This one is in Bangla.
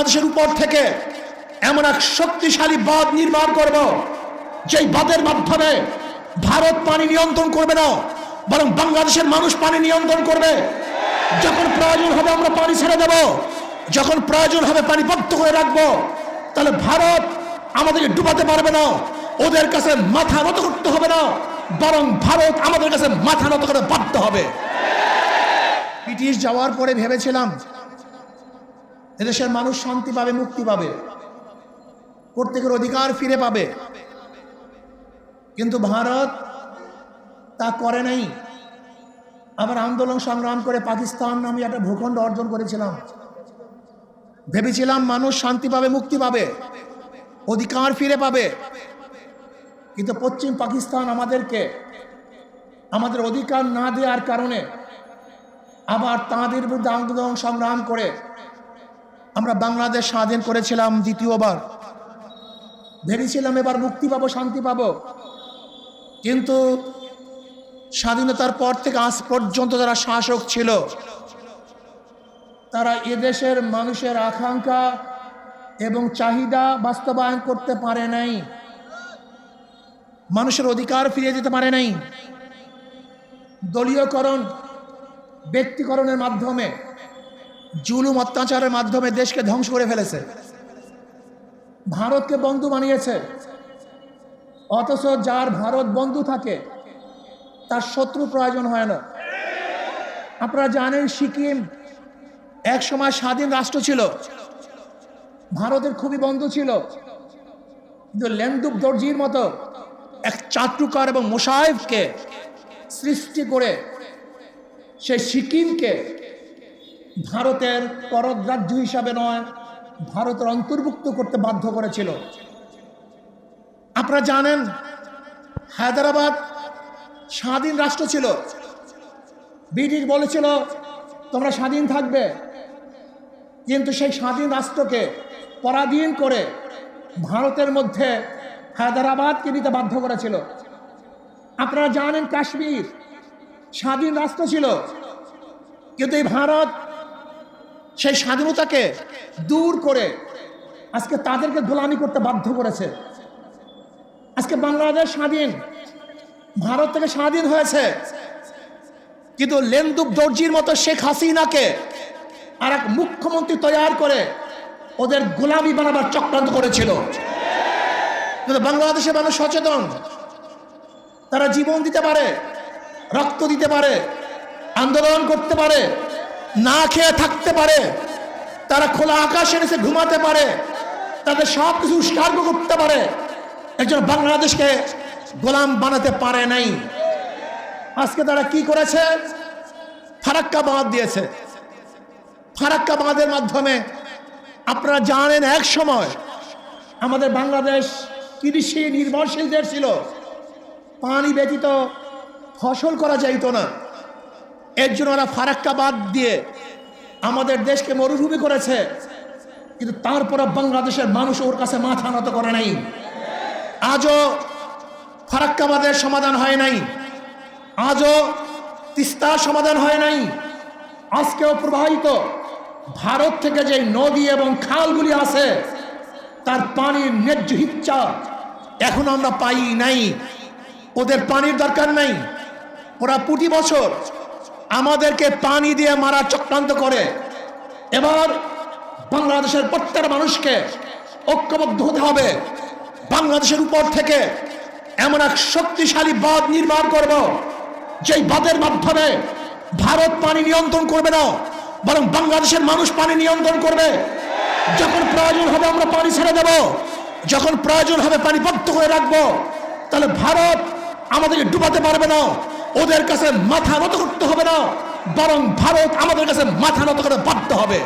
বাংলাদেশের উপর থেকে এমন এক শক্তিশালী বাঁধ নির্মাণ করব, যেই বাঁধের মাধ্যমে ভারত পানি নিয়ন্ত্রণ করবে না, বরং বাংলাদেশের মানুষ পানি নিয়ন্ত্রণ করবে। যখন প্রয়োজন হবে আমরা পানি ছেড়ে দেব, যখন প্রয়োজন হবে পানি বদ্ধ করে রাখব, তাহলে ভারত আমাদেরকে ডুবাতে পারবে না, ওদের কাছে মাথা নত করতে হবে না, বরং ভারত আমাদের কাছে মাথা নত করে বাধ্য হবে। ব্রিটিশ যাওয়ার পরে ভেবেছিলাম এদেশের মানুষ শান্তি পাবে, মুক্তি পাবে। প্রত্যেকের অধিকার ফিরে পাবে। কিন্তু ভারত তা করে নাই। আবার আন্দোলন সংগ্রাম করে পাকিস্তান নামে একটা ভূখণ্ড অর্জন করেছিলাম। ভেবেছিলাম মানুষ শান্তি পাবে, মুক্তি পাবে, অধিকার ফিরে পাবে। কিন্তু পশ্চিম পাকিস্তান আমাদেরকে আমাদের অধিকার না দেওয়ার কারণে আবার তাঁদের বিরুদ্ধে আন্দোলন সংগ্রাম করে আমরা বাংলাদেশ স্বাধীন করেছিলাম দ্বিতীয়বার। ভেবেছিলাম এবার মুক্তি পাবো, শান্তি পাবো। কিন্তু স্বাধীনতার পর থেকে আজ পর্যন্ত যারা শাসক ছিল, তারা এদেশের মানুষের আকাঙ্ক্ষা এবং চাহিদা বাস্তবায়ন করতে পারে নাই। মানুষের অধিকার ফিরিয়ে দিতে পারে নাই। দলীয়করণ, ব্যক্তিকরণের মাধ্যমে জুলুম অত্যাচারের মাধ্যমে দেশকে ধ্বংস করে ফেলেছে। ভারতকে বন্ধু বানিয়েছে। অথচ যার ভারত বন্ধু থাকে, তার শত্রু প্রয়োজন হয় না। আপনারা জানেন সিকিম এক সময় স্বাধীন রাষ্ট্র ছিল। ভারতের খুবই বন্ধু ছিল। কিন্তু লেন্দুক দর্জির মতো এক চাটুকার এবং মোসাহেবকে সৃষ্টি করে সেই সিকিমকে ভারতের করদ্রাজ্য হিসাবে নয়, ভারতের অন্তর্ভুক্ত করতে বাধ্য করেছিল। আপনারা জানেন, হায়দ্রাবাদ স্বাধীন রাষ্ট্র ছিল। ব্রিটিশ বলেছিল, তোমরা স্বাধীন থাকবে। কিন্তু সেই স্বাধীন রাষ্ট্রকে পরাধীন করে ভারতের মধ্যে হায়দ্রাবাদকে নিতে বাধ্য করেছিল। আপনারা জানেন, কাশ্মীর স্বাধীন রাষ্ট্র ছিল, কিন্তু এই ভারত সেই স্বাধীনতাকে দূর করে আজকে তাদেরকে গোলামি করতে বাধ্য করেছে। আজকে বাংলাদেশ স্বাধীন, ভারত থেকে স্বাধীন হয়েছে। কিন্তু লেন্দুক দর্জির মতো শেখ হাসিনাকে আর এক মুখ্যমন্ত্রী তৈরি করে ওদের গোলামি বানাবার চক্রান্ত করেছিল। কিন্তু বাংলাদেশের মানুষ সচেতন, তারা জীবন দিতে পারে, রক্ত দিতে পারে, আন্দোলন করতে পারে। না খেয়ে থাকতে পারে। তারা খোলা আকাশে এসে ঘুমাতে পারে। তাদের সব কিছু উৎসর্গ করতে পারে। একজন বাংলাদেশকে গোলাম বানাতে পারে নাই। আজকে তারা কি করেছে? ফারাক্কা বাঁধ দিয়েছে। ফারাক্কা বাঁধের মাধ্যমে আপনারা জানেন, এক সময় আমাদের বাংলাদেশ কৃষি নির্ভরশীল দেশ ছিল। পানি ব্যতীত ফসল করা যাইতো না। এর জন্য ওরা ফারাক্কা বাদ দিয়ে আমাদের দেশকে মরুভূমি করেছে। কিন্তু তারপরে বাংলাদেশের মানুষ ওর কাছে মাথা নত করে নাই। আজও ফারাক্কাবাদের সমাধান হয় নাই। আজও তিস্তার সমাধান হয় নাই। আজকেও প্রবাহিত ভারত থেকে যে নদী এবং খালগুলি আছে, তার পানির ন্যায্য ইচ্ছা এখন আমরা পাই নাই। ওদের পানির দরকার নাই। ওরা প্রতি বছর আমাদেরকে পানি দিয়ে মারা চক্রান্ত করে। এবার বাংলাদেশের প্রত্যেক মানুষকে ঐক্যবদ্ধ হতে হবে। বাংলাদেশের উপর থেকে এমন এক শক্তিশালী বাঁধ নির্মাণ করব, যেই বাঁধের মাধ্যমে ভারত পানি নিয়ন্ত্রণ করবে না, বরং বাংলাদেশের মানুষ পানি নিয়ন্ত্রণ করবে। যখন প্রয়োজন হবে আমরা পানি ছেড়ে দেব, যখন প্রয়োজন হবে পানি বদ্ধ করে রাখব, তাহলে ভারত আমাদেরকে ডুবাতে পারবে না। ওদের কাছে মাথা নত করতে হবে না, বরং ভারত আমাদের কাছে মাথা নত করে বাধ্য হবে।